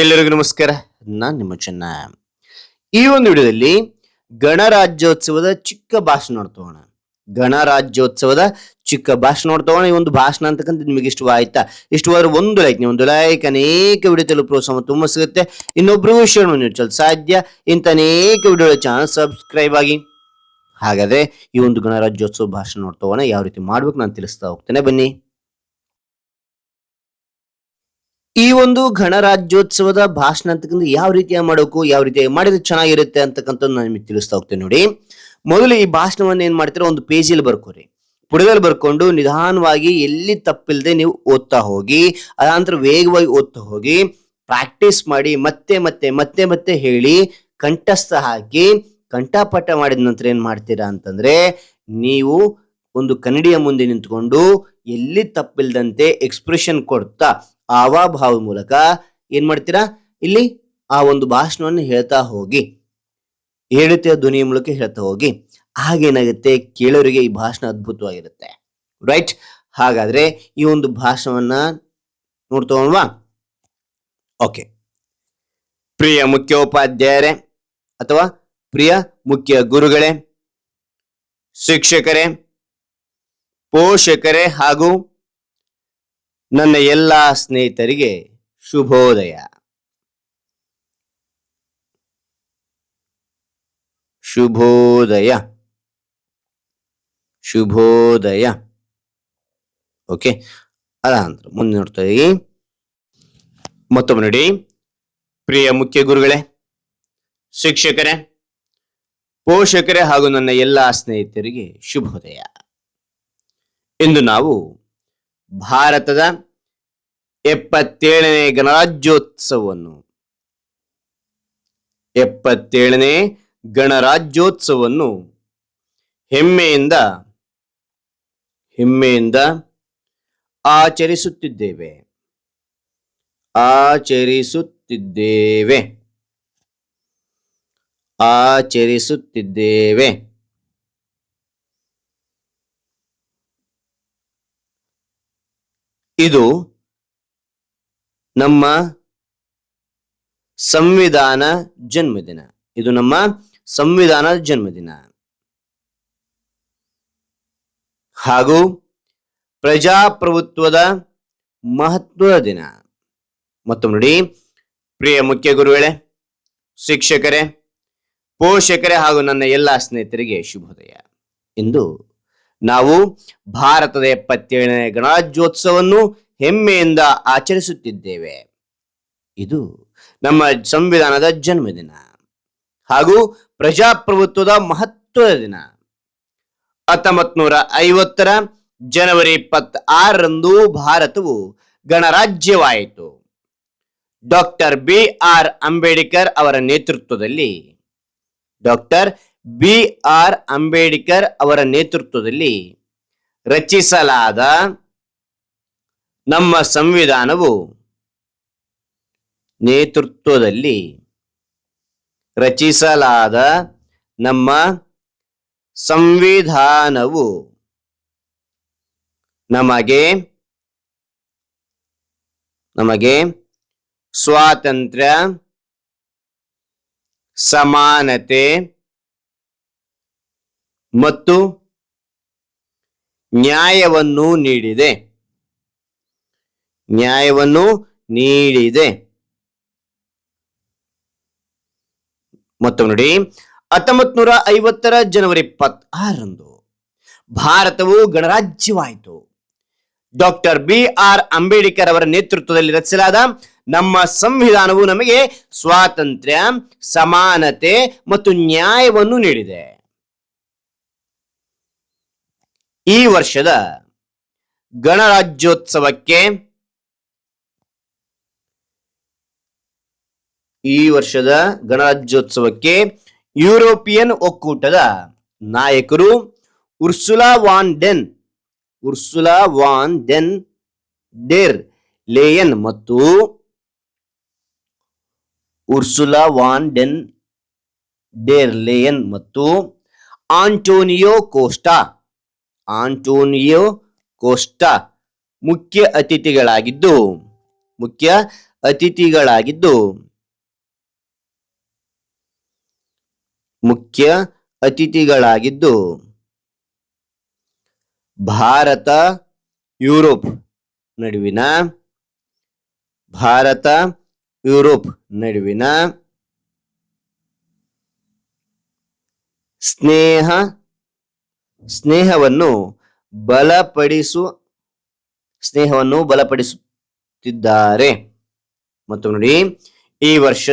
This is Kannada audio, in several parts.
ಎಲ್ಲರಿಗೂ ನಮಸ್ಕಾರ. ನಾನು ನಿಮ್ಮ ಚೆನ್ನ. ಈ ಒಂದು ವಿಡಿಯೋದಲ್ಲಿ ಗಣರಾಜ್ಯೋತ್ಸವದ ಚಿಕ್ಕ ಭಾಷಣ ನೋಡ್ತೋಣ. ಗಣರಾಜ್ಯೋತ್ಸವದ ಚಿಕ್ಕ ಭಾಷಣ ನೋಡ್ತೋಣ. ಈ ಒಂದು ಭಾಷಣ ಅಂತಕ್ಕಂಥ ನಿಮಗೆ ಇಷ್ಟವಾಯ್ತಾ? ಇಷ್ಟವಾದ್ರೆ ಒಂದು ಲೈಕ್ ನೀವು ಒಂದು ಲೈಕ್ ಅನೇಕ ವಿಡಿಯೋ ತಲುಪ ಪ್ರೋತ್ಸಾಹ ತುಂಬ ಸಿಗುತ್ತೆ. ಇನ್ನೊಬ್ರಿಗೂ ಶೇರ್ ಮಾಡಿ ಚಲ ಸಾಧ್ಯ. ಇಂಥ ಅನೇಕ ವಿಡಿಯೋ ಚಾನಲ್ ಸಬ್ಸ್ಕ್ರೈಬ್ ಆಗಿ. ಹಾಗಾದ್ರೆ ಈ ಒಂದು ಗಣರಾಜ್ಯೋತ್ಸವ ಭಾಷಣ ನೋಡ್ತೋಣ. ಯಾವ ರೀತಿ ಮಾಡ್ಬೇಕು ನಾನು ತಿಳಿಸ್ತಾ ಹೋಗ್ತೇನೆ. ಬನ್ನಿ. ಈ ಒಂದು ಗಣರಾಜ್ಯೋತ್ಸವದ ಭಾಷಣ ಅಂತಕ್ಕಂಥ ಯಾವ ರೀತಿಯಾಗಿ ಮಾಡಬೇಕು ಯಾವ ರೀತಿಯಾಗಿ ಮಾಡಿದ್ರೆ ಚೆನ್ನಾಗಿರುತ್ತೆ ಅಂತಕ್ಕಂಥದ್ದು ನಾನು ನಿಮಗೆ ತಿಳಿಸ್ತಾ ಹೋಗ್ತೇನೆ ನೋಡಿ. ಮೊದಲು ಈ ಭಾಷಣವನ್ನು ಏನ್ ಮಾಡ್ತೀರಾ, ಒಂದು ಪೇಜಲ್ಲಿ ಬರ್ಕೋರಿ. ಪುಟದಲ್ಲಿ ಬರ್ಕೊಂಡು ನಿಧಾನವಾಗಿ ಎಲ್ಲಿ ತಪ್ಪಿಲ್ಲದೆ ನೀವು ಓದ್ತಾ ಹೋಗಿ, ಅದಾನಂತರ ವೇಗವಾಗಿ ಓದ್ತಾ ಹೋಗಿ, ಪ್ರಾಕ್ಟೀಸ್ ಮಾಡಿ, ಮತ್ತೆ ಮತ್ತೆ ಮತ್ತೆ ಮತ್ತೆ ಹೇಳಿ, ಕಂಠಸ್ಥ ಹಾಕಿ, ಕಂಠಪಾಠ ಮಾಡಿದ ನಂತರ ಏನ್ ಮಾಡ್ತೀರಾ ಅಂತಂದ್ರೆ, ನೀವು ಒಂದು ಕನ್ನಡಿಯ ಮುಂದೆ ನಿಂತ್ಕೊಂಡು ಎಲ್ಲಿ ತಪ್ಪಿಲ್ದಂತೆ ಎಕ್ಸ್ಪ್ರೆಷನ್ ಕೊಡ್ತಾ ಆವಾಭಾವ ಮೂಲಕ ಏನ್ ಮಾಡ್ತೀರಾ? ಇಲ್ಲಿ ಆ ಒಂದು ಭಾಷಣವನ್ನು ಹೇಳ್ತಾ ಹೋಗಿ. ಹೇಳುತ್ತೆ ಧ್ವನಿಯ ಮೂಲಕ ಹೇಳ್ತಾ ಹೋಗಿ. ಹಾಗೇನಾಗುತ್ತೆ? ಕೇಳೋರಿಗೆ ಈ ಭಾಷಣ ಅದ್ಭುತವಾಗಿರುತ್ತೆ. ರೈಟ್ ಹಾಗಾದ್ರೆ ಈ ಒಂದು ಭಾಷಣವನ್ನ ನೋಡ್ತೋಣವಾ ಓಕೆ ಪ್ರಿಯ ಮುಖ್ಯೋಪಾಧ್ಯಾಯರೇ ಅಥವಾ ಪ್ರಿಯ ಮುಖ್ಯ ಗುರುಗಳೇ, ಶಿಕ್ಷಕರೇ, ಪೋಷಕರೇ ಹಾಗೂ ನನ್ನ ಎಲ್ಲ ಸ್ನೇಹಿತರಿಗೆ ಶುಭೋದಯ. ಶುಭೋದಯ. ಶುಭೋದಯ. ಓಕೆ ಅದಾನಂತರ ಮುಂದೆ ನೋಡ್ತಾ ಇದ್ದೀವಿ ಮತ್ತೊಮ್ಮೆ ನೋಡಿ, ಪ್ರಿಯ ಮುಖ್ಯ ಗುರುಗಳೇ, ಶಿಕ್ಷಕರೇ, ಪೋಷಕರೇ ಹಾಗೂ ನನ್ನ ಎಲ್ಲ ಸ್ನೇಹಿತರಿಗೆ ಶುಭೋದಯ. ಇಂದು ನಾವು ಭಾರತದ ಎಪ್ಪತ್ತೇಳನೇ ಗಣರಾಜ್ಯೋತ್ಸವವನ್ನು. ಎಪ್ಪತ್ತೇಳನೇ ಗಣರಾಜ್ಯೋತ್ಸವವನ್ನು ಹೆಮ್ಮೆಯಿಂದ ಹೆಮ್ಮೆಯಿಂದ ಆಚರಿಸುತ್ತಿದ್ದೇವೆ. ಆಚರಿಸುತ್ತಿದ್ದೇವೆ. ಆಚರಿಸುತ್ತಿದ್ದೇವೆ. ಇದು ನಮ್ಮ ಸಂವಿಧಾನ ಜನ್ಮದಿನ. ಇದು ನಮ್ಮ ಸಂವಿಧಾನದ ಜನ್ಮದಿನ. ಹಾಗೂ ಪ್ರಜಾಪ್ರಭುತ್ವದ ಮಹತ್ವದ ದಿನ. ಮತ್ತೊಮ್ಮೆ ನೋಡಿ, ಪ್ರಿಯ ಮುಖ್ಯ ಗುರುಗಳೇ, ಶಿಕ್ಷಕರೇ, ಪೋಷಕರೇ ಹಾಗೂ ನನ್ನ ಎಲ್ಲ ಸ್ನೇಹಿತರಿಗೆ ಶುಭೋದಯ. ಇಂದು ನಾವು ಭಾರತದ ಎಪ್ಪತ್ತೇಳನೇ ಗಣರಾಜ್ಯೋತ್ಸವವನ್ನು ಹೆಮ್ಮೆಯಿಂದ ಆಚರಿಸುತ್ತಿದ್ದೇವೆ. ಇದು ನಮ್ಮ ಸಂವಿಧಾನದ ಜನ್ಮದಿನ ಹಾಗೂ ಪ್ರಜಾಪ್ರಭುತ್ವದ ಮಹತ್ವದ ದಿನ. ಹತ್ತೊಂಬತ್ ನೂರ ಐವತ್ತರ ಜನವರಿ ಇಪ್ಪತ್ತಾರರಂದು ಭಾರತವು ಗಣರಾಜ್ಯವಾಯಿತು. ಡಾಕ್ಟರ್ ಬಿ ಆರ್ ಅಂಬೇಡ್ಕರ್ ಅವರ ನೇತೃತ್ವದಲ್ಲಿ ಡಾಕ್ಟರ್ ಬಿ ಆರ್ ಅಂಬೇಡ್ಕರ್ ಅವರ ನೇತೃತ್ವದಲ್ಲಿ ರಚಿಸಲಾದ ನಮ್ಮ ಸಂವಿಧಾನವು ನೇತೃತ್ವದಲ್ಲಿ ರಚಿಸಲಾದ ನಮ್ಮ ಸಂವಿಧಾನವು ನಮಗೆ ನಮಗೆ ಸ್ವಾತಂತ್ರ್ಯ, ಸಮಾನತೆ ಮತ್ತು ನ್ಯಾಯವನ್ನು ನೀಡಿದೆ. ನ್ಯಾಯವನ್ನು ನೀಡಿದೆ. ಮತ್ತು ನೋಡಿ ಹತ್ತೊಂಬತ್ ನೂರ ಐವತ್ತರ ಜನವರಿ ಇಪ್ಪತ್ತಾರರಂದು ಭಾರತವು ಗಣರಾಜ್ಯವಾಯಿತು. ಡಾಕ್ಟರ್ ಬಿ ಆರ್ ಅಂಬೇಡ್ಕರ್ ಅವರ ನೇತೃತ್ವದಲ್ಲಿ ರಚಿಸಲಾದ ನಮ್ಮ ಸಂವಿಧಾನವು ನಮಗೆ ಸ್ವಾತಂತ್ರ್ಯ, ಸಮಾನತೆ ಮತ್ತು ನ್ಯಾಯವನ್ನು ನೀಡಿದೆ. ಈ ವರ್ಷದ ಗಣರಾಜ್ಯೋತ್ಸವಕ್ಕೆ ಈ ವರ್ಷದ ಗಣರಾಜ್ಯೋತ್ಸವಕ್ಕೆ ಯುರೋಪಿಯನ್ ಒಕ್ಕೂಟದ ನಾಯಕರು Ursula von den, Ursula von den der Leyen ಮತ್ತು Ursula von den der Leyen ಮತ್ತು ಆಂಟೋನಿಯೋ ಕೋಸ್ಟಾ. ಆಂಟೋನಿಯೋ ಕೋಸ್ಟಾ ಮುಖ್ಯ ಅತಿಥಿಗಳಾಗಿದ್ದು ಮುಖ್ಯ ಅತಿಥಿಗಳಾಗಿದ್ದು ಮುಖ್ಯ ಅತಿಥಿಗಳಾಗಿದ್ದು, ಭಾರತ, ಯುರೋಪ್ ನಡುವಿನ, ಭಾರತ, ಯುರೋಪ್ ನಡುವಿನ, ಸ್ನೇಹ ಸ್ನೇಹವನ್ನು ಬಲಪಡಿಸು, ಸ್ನೇಹವನ್ನು ಬಲಪಡಿಸುತ್ತಿದ್ದಾರೆ. ಮತ್ತು ನೋಡಿ, ಈ ವರ್ಷ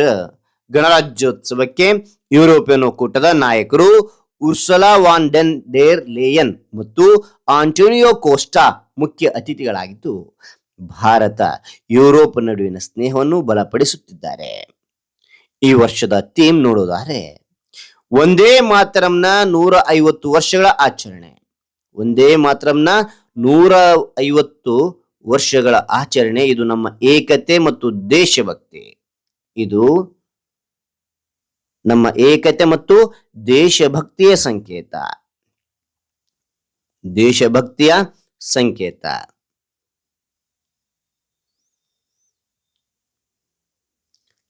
ಗಣರಾಜ್ಯೋತ್ಸವಕ್ಕೆ ಯುರೋಪಿಯನ್ ಒಕ್ಕೂಟದ ನಾಯಕರು Ursula von den der Leyen ಮತ್ತು ಆಂಟೋನಿಯೋ ಕೋಸ್ಟಾ ಮುಖ್ಯ ಅತಿಥಿಗಳಾಗಿದ್ದು, ಭಾರತ ಯುರೋಪ್ ನಡುವಿನ ಸ್ನೇಹವನ್ನು ಬಲಪಡಿಸುತ್ತಿದ್ದಾರೆ. ಈ ವರ್ಷದ ಥೀಮ್ ನೋಡೋದಾದ್ರೆ ಒಂದೇ ಮಾತರಂನ ನೂರ ಐವತ್ತು ವರ್ಷಗಳ ಆಚರಣೆ. ಒಂದೇ ಮಾತರಂನ ನೂರ ಐವತ್ತು ವರ್ಷಗಳ ಆಚರಣೆ. ಇದು ನಮ್ಮ ಏಕತೆ ಮತ್ತು ದೇಶಭಕ್ತಿ. ಇದು ನಮ್ಮ ಏಕತೆ ಮತ್ತು ದೇಶಭಕ್ತಿಯ ಸಂಕೇತ. ದೇಶಭಕ್ತಿಯ ಸಂಕೇತ.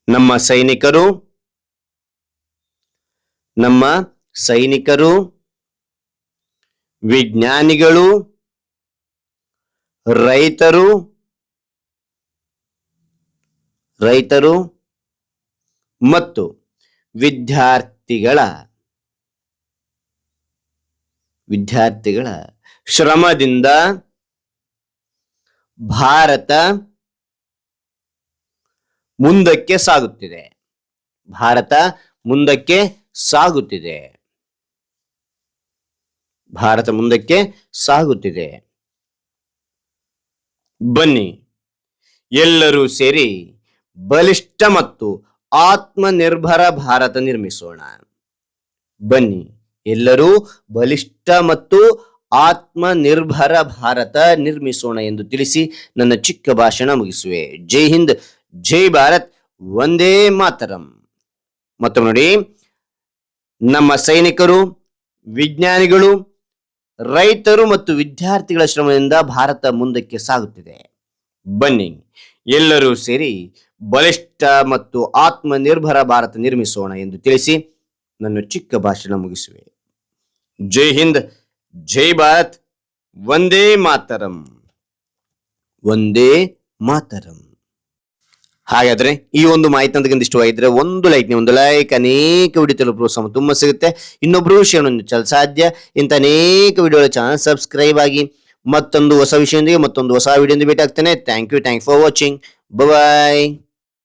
ನಮ್ಮ ಸೈನಿಕರು ನಮ್ಮ ಸೈನಿಕರು ವಿಜ್ಞಾನಿಗಳು ರೈತರು ರೈತರು ಮತ್ತು ವಿದ್ಯಾರ್ಥಿಗಳ ವಿದ್ಯಾರ್ಥಿಗಳ ಶ್ರಮದಿಂದ ಭಾರತ ಮುಂದಕ್ಕೆ ಸಾಗುತ್ತಿದೆ. ಭಾರತ ಮುಂದಕ್ಕೆ ಸಾಗುತ್ತಿದೆ. ಭಾರತ ಮುಂದಕ್ಕೆ ಸಾಗುತ್ತಿದೆ. ಬನ್ನಿ, ಎಲ್ಲರೂ ಸೇರಿ ಬಲಿಷ್ಠ ಮತ್ತು ಆತ್ಮನಿರ್ಭರ ಭಾರತ ನಿರ್ಮಿಸೋಣ. ಬನ್ನಿ, ಎಲ್ಲರೂ ಬಲಿಷ್ಠ ಮತ್ತು ಆತ್ಮನಿರ್ಭರ ಭಾರತ ನಿರ್ಮಿಸೋಣ ಎಂದು ತಿಳಿಸಿ ನನ್ನ ಚಿಕ್ಕ ಭಾಷಣ ಮುಗಿಸುವೆ. ಜೈ ಹಿಂದ್, ಜೈ ಭಾರತ್ ಒಂದೇ ಮಾತರಂ. ಮತ್ತು ನೋಡಿ ನಮ್ಮ ಸೈನಿಕರು, ವಿಜ್ಞಾನಿಗಳು, ರೈತರು ಮತ್ತು ವಿದ್ಯಾರ್ಥಿಗಳ ಶ್ರಮದಿಂದ ಭಾರತ ಮುಂದಕ್ಕೆ ಸಾಗುತ್ತಿದೆ. ಬನ್ನಿ, ಎಲ್ಲರೂ ಸೇರಿ ಬಲಿಷ್ಠ ಮತ್ತು ಆತ್ಮನಿರ್ಭರ ಭಾರತ ನಿರ್ಮಿಸೋಣ ಎಂದು ತಿಳಿಸಿ ನನ್ನ ಚಿಕ್ಕ ಭಾಷಣ ಮುಗಿಸುವೆ. ಜೈ ಹಿಂದ್, ಜೈ ಭಾರತ್, ವಂದೇ ಮಾತರಂ. ವಂದೇ ಮಾತರಂ. ಹಾಗಾದ್ರೆ ಈ ಒಂದು ಮಾಹಿತಿ ಅಂತ ಇಷ್ಟವಾಗಿದ್ರೆ ಒಂದು ಲೈಕ್ ಒಂದು ಲೈಕ್ ಅನೇಕ ವಿಡಿಯೋ ತಲುಪಲು ಪ್ರೋತ್ಸಾಹ ತುಂಬ ಸಿಗುತ್ತೆ. ಇನ್ನೊಬ್ರು ವಿಷಯ ಸಾಧ್ಯ? ಇಂಥ ಅನೇಕ ವಿಡಿಯೋಗಳ ಚಾನಲ್ ಸಬ್ಸ್ಕ್ರೈಬ್ ಆಗಿ ಮತ್ತೊಂದು ಹೊಸ ವಿಷಯದೊಂದಿಗೆ ಮತ್ತೊಂದು ಹೊಸ ವಿಡಿಯೋದಿಂದ ಭೇಟಿ ಆಗ್ತೇನೆ. Thank you thank for watching bye